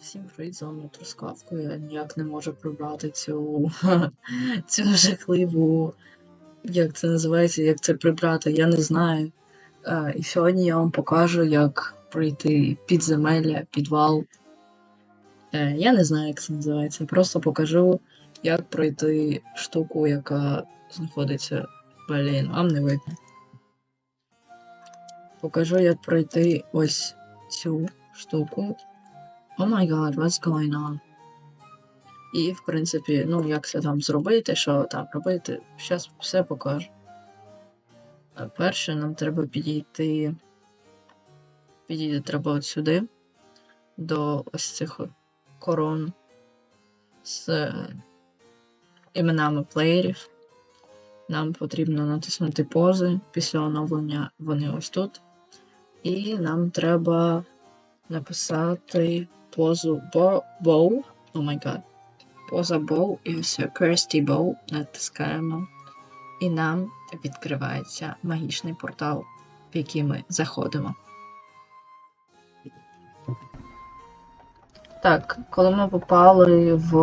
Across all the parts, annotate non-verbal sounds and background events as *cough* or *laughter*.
Всім вами Трускавко. Я ніяк не можу прибрати цю, *laughs* цю жахливу. Як це називається, як це прибрати, я не знаю. І сьогодні я вам покажу, як пройти підземелля, підвал. Е, Я не знаю, як це називається. Просто покажу, як пройти штуку, яка знаходиться. Блін, вам не видно. Покажу, як пройти ось цю штуку. Oh my god, what's going on? І, в принципі, ну, як це там зробити, що там робити, зараз все покажу. Перше, нам треба підійти. Підійти треба от сюди, до ось цих корон з е, іменами плеєрів. Нам потрібно натиснути пози. Після оновлення вони ось тут. І нам треба написати позу бо- О май гад. Поза боw і ось Kirsty Bow натискаємо. І нам відкривається магічний портал, в який ми заходимо. Так, коли ми попали в.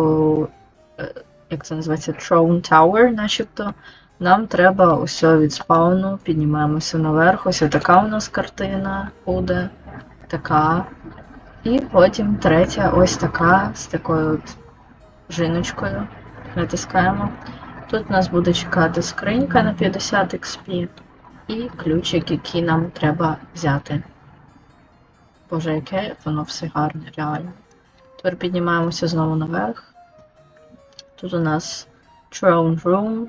е, Як це називається? Throne Tower, начебто. Нам треба усе від спауну, піднімаємося наверх. Ось така у нас картина буде. Така. І потім третя ось така з такою от жіночкою. Натискаємо. Тут нас буде чекати скринька на 50 XP і ключик, який нам треба взяти. Боже, яке воно все гарне, реально. Тепер піднімаємося знову наверх. Тут у нас Throne Room.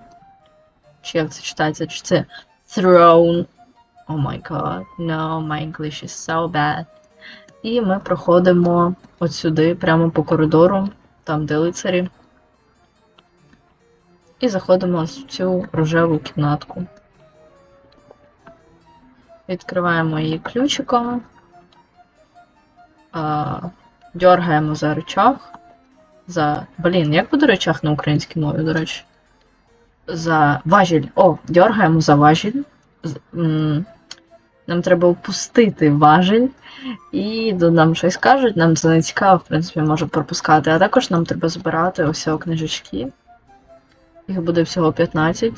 Чи як це читається? Чи це Throne? Oh my god, no, my English is so bad. І ми проходимо от сюди, прямо по коридору, там де лицарі. І заходимо в цю рожеву кімнатку. Відкриваємо її ключиком. Дергаємо за рычаг. За. Блін, як буде рычаг на українській мові, до речі? За важіль. О, дергаємо за важіль. Нам треба опустити важіль. І нам щось кажуть, нам це не цікаво, в принципі, може пропускати. А також нам треба збирати ось книжечки. Їх буде всього 15.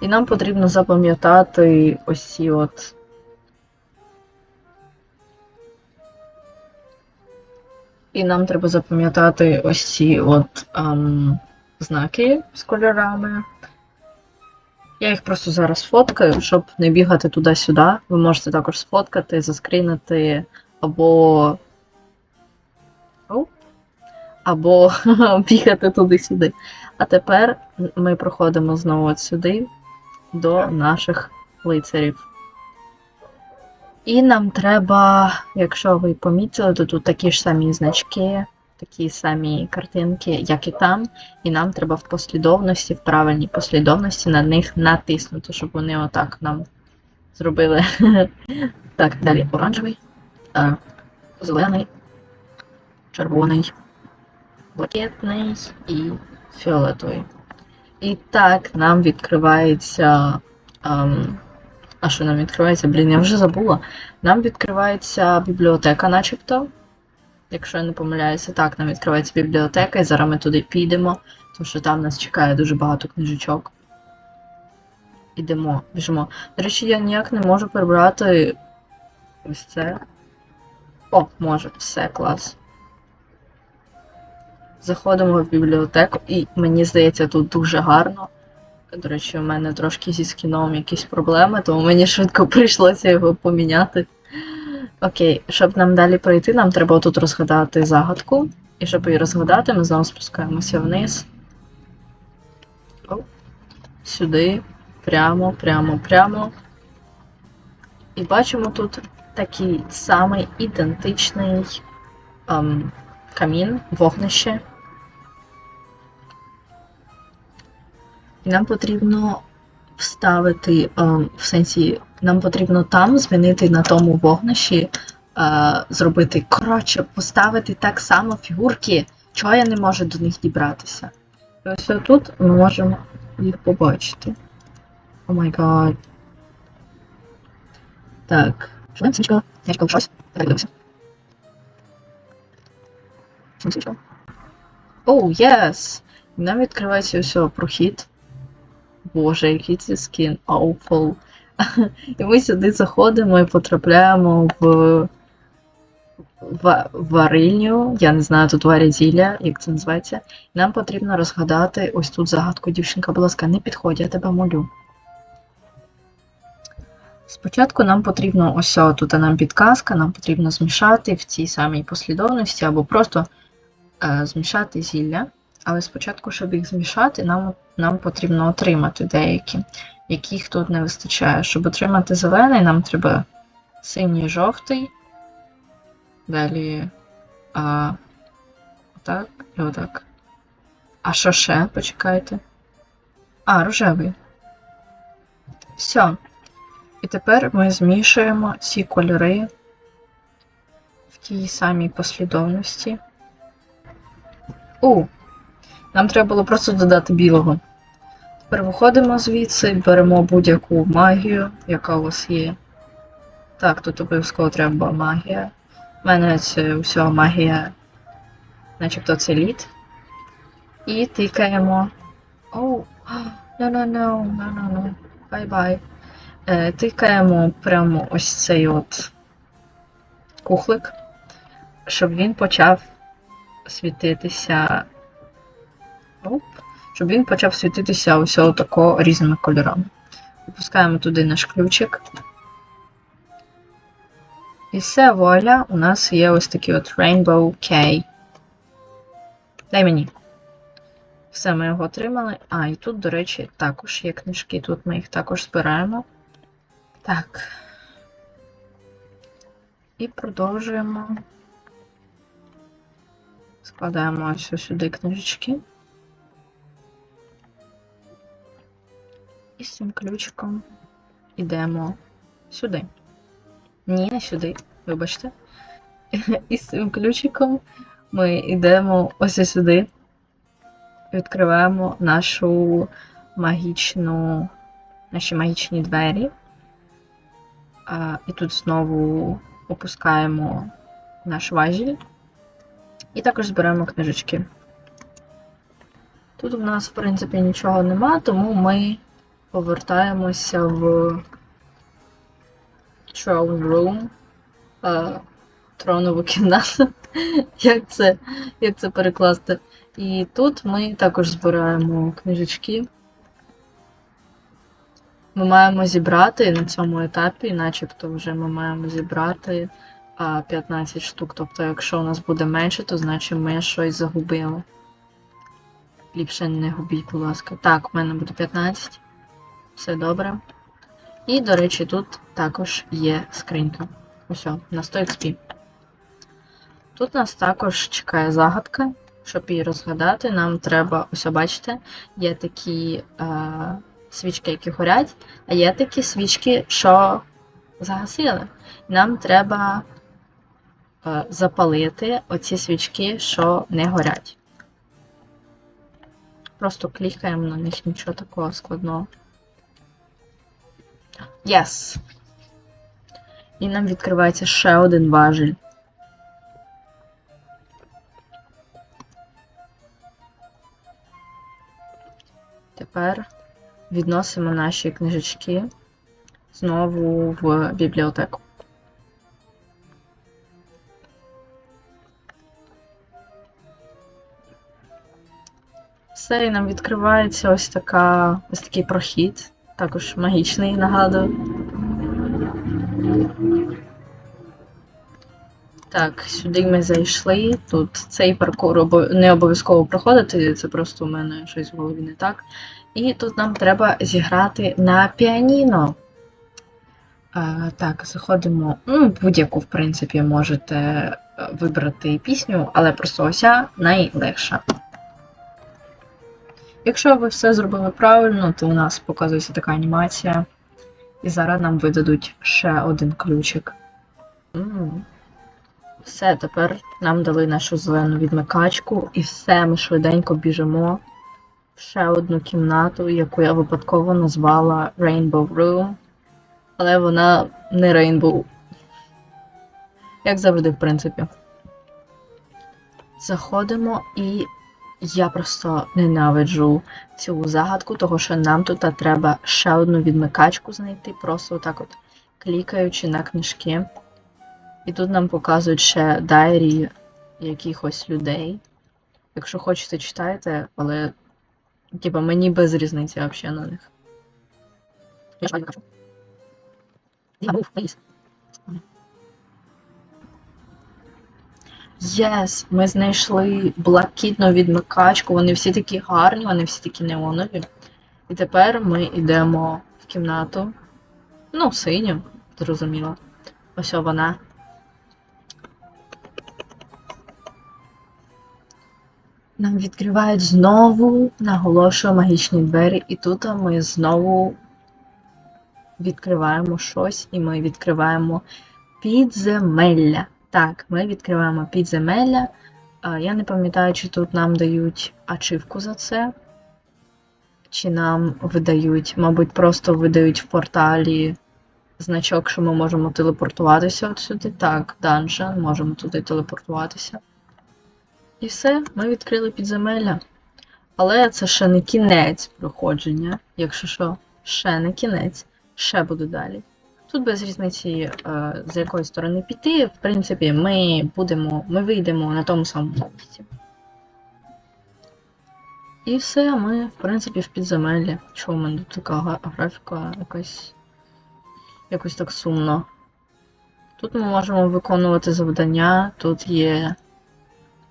І нам потрібно запам'ятати ось ці от. І нам треба запам'ятати ось ці от ем, знаки з кольорами. Я їх просто зараз фоткаю, щоб не бігати туди-сюди. Ви можете також сфоткати, заскрінити або. Або *laughs* бігати туди-сюди. А тепер ми проходимо знову от сюди до наших лицарів. І нам треба, якщо ви помітили, то тут такі ж самі значки, такі самі картинки, як і там. І нам треба в послідовності, в правильній послідовності на них натиснути, щоб вони отак нам зробили. *laughs* Так, далі оранжевий, е, зелений, червоний, блакитний і фіолетовий. І так нам відкривається. ем, а що нам відкривається? Блін, я вже забула. Нам відкривається бібліотека, начебто. Якщо я не помиляюся, так, нам відкривається бібліотека, і зараз ми туди підемо, тому що там нас чекає дуже багато книжечок. Ідемо, біжимо. До речі, я ніяк не можу прибрати ось це. О, можу, все, клас. Заходимо в бібліотеку, і мені здається, тут дуже гарно. До речі, у мене трошки зі скіном якісь проблеми, тому мені швидко прийшлося його поміняти. Окей, щоб нам далі пройти, нам треба тут розгадати загадку. І щоб її розгадати, ми знову спускаємося вниз. Оп. Сюди. Прямо, прямо, прямо. І бачимо тут такий самий ідентичний ем, камін, вогнище. І нам потрібно вставити, ем, в сенсі, нам потрібно там змінити на тому вогнищі, е, зробити, коротше, поставити так само фігурки, чого я не можу до них дібратися. І ось тут ми можемо їх побачити. О май гад. Так. Швиденько, я щось. Так, дивимося. Оу, єс! Нам відкривається все прохід. Боже, який це скін, awful. *laughs* І ми сюди заходимо і потрапляємо в ва- варильню. Я не знаю, тут варять зілля, як це називається. Нам потрібно розгадати ось тут загадку. Дівчинка, будь ласка, не підходь, я тебе молю. Спочатку нам потрібно ось тут нам підказка, нам потрібно змішати в цій самій послідовності або просто е, змішати зілля. Але спочатку, щоб їх змішати, нам, нам потрібно отримати деякі, яких тут не вистачає. Щоб отримати зелений, нам треба синій жовтий. Далі а, отак і отак. А що ще? Почекайте. А, рожевий. Все. І тепер ми змішуємо ці кольори в тій самій послідовності. У! Нам треба було просто додати білого. Тепер виходимо звідси, беремо будь-яку магію, яка у вас є. Так, тут обов'язково треба магія. У мене це усього магія, начебто це лід. І тикаємо. Оу, *gasps* no-no-no, no-no-no. Е, Тикаємо прямо ось цей от кухлик, щоб він почав світитися. Оп, щоб він почав світитися ось тако різними кольорами. Випускаємо туди наш ключик. І все, вуаля, у нас є ось такий от Rainbow K. Дай мені. Все, ми його отримали. А, і тут, до речі, також є книжки, тут ми їх також збираємо. Так. І продовжуємо. Складаємо ось сюди книжечки. І з цим ключиком йдемо сюди. Ні, не сюди, вибачте. *laughs* І з цим ключиком ми йдемо ось сюди. Відкриваємо нашу магічну, наші магічні двері. А, і тут знову опускаємо наш важіль. І також зберемо книжечки. Тут у нас, в принципі, нічого нема, тому ми повертаємося в Throne Room. е, Тронову кімнату. *laughs* як, це, як це перекласти? І тут ми також збираємо книжечки. Ми маємо зібрати на цьому етапі, начебто вже ми маємо зібрати 15 штук. Тобто, якщо у нас буде менше, то значить ми щось загубили. Ліпше не губіть, будь ласка. Так, у мене буде 15. Все добре. І, до речі, тут також є скринька. Ось, на 100 XP. Тут нас також чекає загадка. Щоб її розгадати, нам треба, ось бачите, є такі е, свічки, які горять, а є такі свічки, що загасили. Нам треба е, запалити оці свічки, що не горять. Просто клікаємо на них, нічого такого складного. Yes! І нам відкривається ще один важіль. Тепер відносимо наші книжечки знову в бібліотеку. Все, і нам відкривається ось така, ось такий прохід, також магічний, нагадую. Так, сюди ми зайшли. Тут цей паркур не обов'язково проходити, це просто у мене щось в голові не так. І тут нам треба зіграти на піаніно. Е, так, заходимо. Ну, будь-яку, в принципі, можете е, вибрати пісню, але просто ося найлегша. Якщо ви все зробили правильно, то у нас показується така анімація. І зараз нам видадуть ще один ключик. М. Все, тепер нам дали нашу зелену відмикачку, і все, ми швиденько біжимо в ще одну кімнату, яку я випадково назвала Rainbow Room. Але вона не Rainbow. Як завжди, в принципі. Заходимо і я просто ненавиджу цю загадку, того що нам тут треба ще одну відмикачку знайти, просто отак от клікаючи на книжки. І тут нам показують ще дайрі якихось людей. Якщо хочете, читайте, але типа мені без різниці взагалі на них. Я був, Єс, ми знайшли блакитну відмикачку. Вони всі такі гарні, вони всі такі неонові. І тепер ми йдемо в кімнату. Ну, синю, зрозуміло. Ось вона. Нам відкривають знову, наголошую, магічні двері, і тут ми знову відкриваємо щось, і ми відкриваємо підземелля. Так, ми відкриваємо підземелля. Я не пам'ятаю, чи тут нам дають ачивку за це, чи нам видають, мабуть, просто видають в порталі значок, що ми можемо телепортуватися от сюди. Так, данжен, можемо туди телепортуватися. І все, ми відкрили підземелля. Але це ще не кінець проходження, якщо що, ще не кінець, ще буде далі. Тут без різниці, е, з якої сторони піти, в принципі, ми будемо, ми вийдемо на тому самому місці. І все, ми, в принципі, в підземеллі. Чого в мене така графіка якась. якось так сумно. Тут ми можемо виконувати завдання, тут є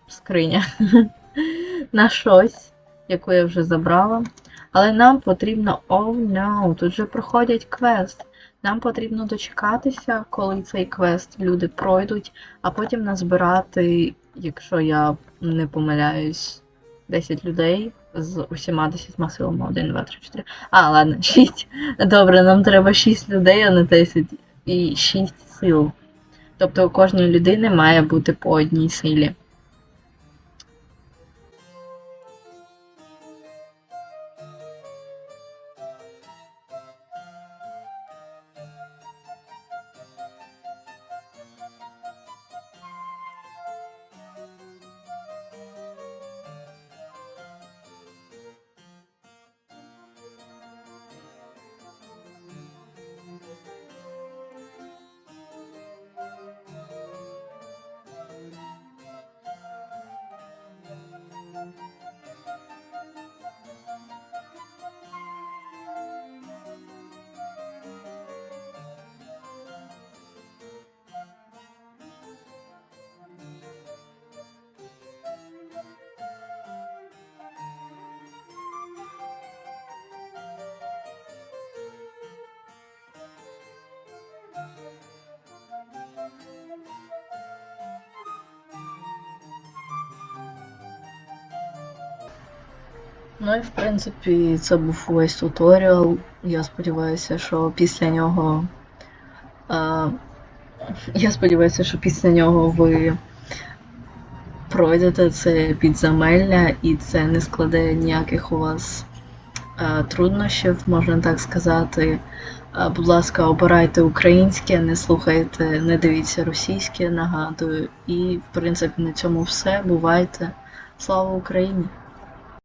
скриня *laughs* на щось, яку я вже забрала. Але нам потрібно. Oh no, тут вже проходять квест. Нам потрібно дочекатися, коли цей квест люди пройдуть, а потім назбирати, якщо я не помиляюсь, 10 людей з усіма 10 силами. 1, 2, 3, 4. А, ладно, *laughs* 6. Добре, нам треба 6 людей, а не 10 і 6 сил. Тобто у кожної людини має бути по одній силі. Ну і в принципі це був весь туторіал. Я сподіваюся, що після нього. А, я сподіваюся, що після нього ви пройдете це підземелля і це не складе ніяких у вас а, труднощів, можна так сказати. А, будь ласка, обирайте українське, не слухайте, не дивіться російське, нагадую. І, в принципі, на цьому все. Бувайте. Слава Україні!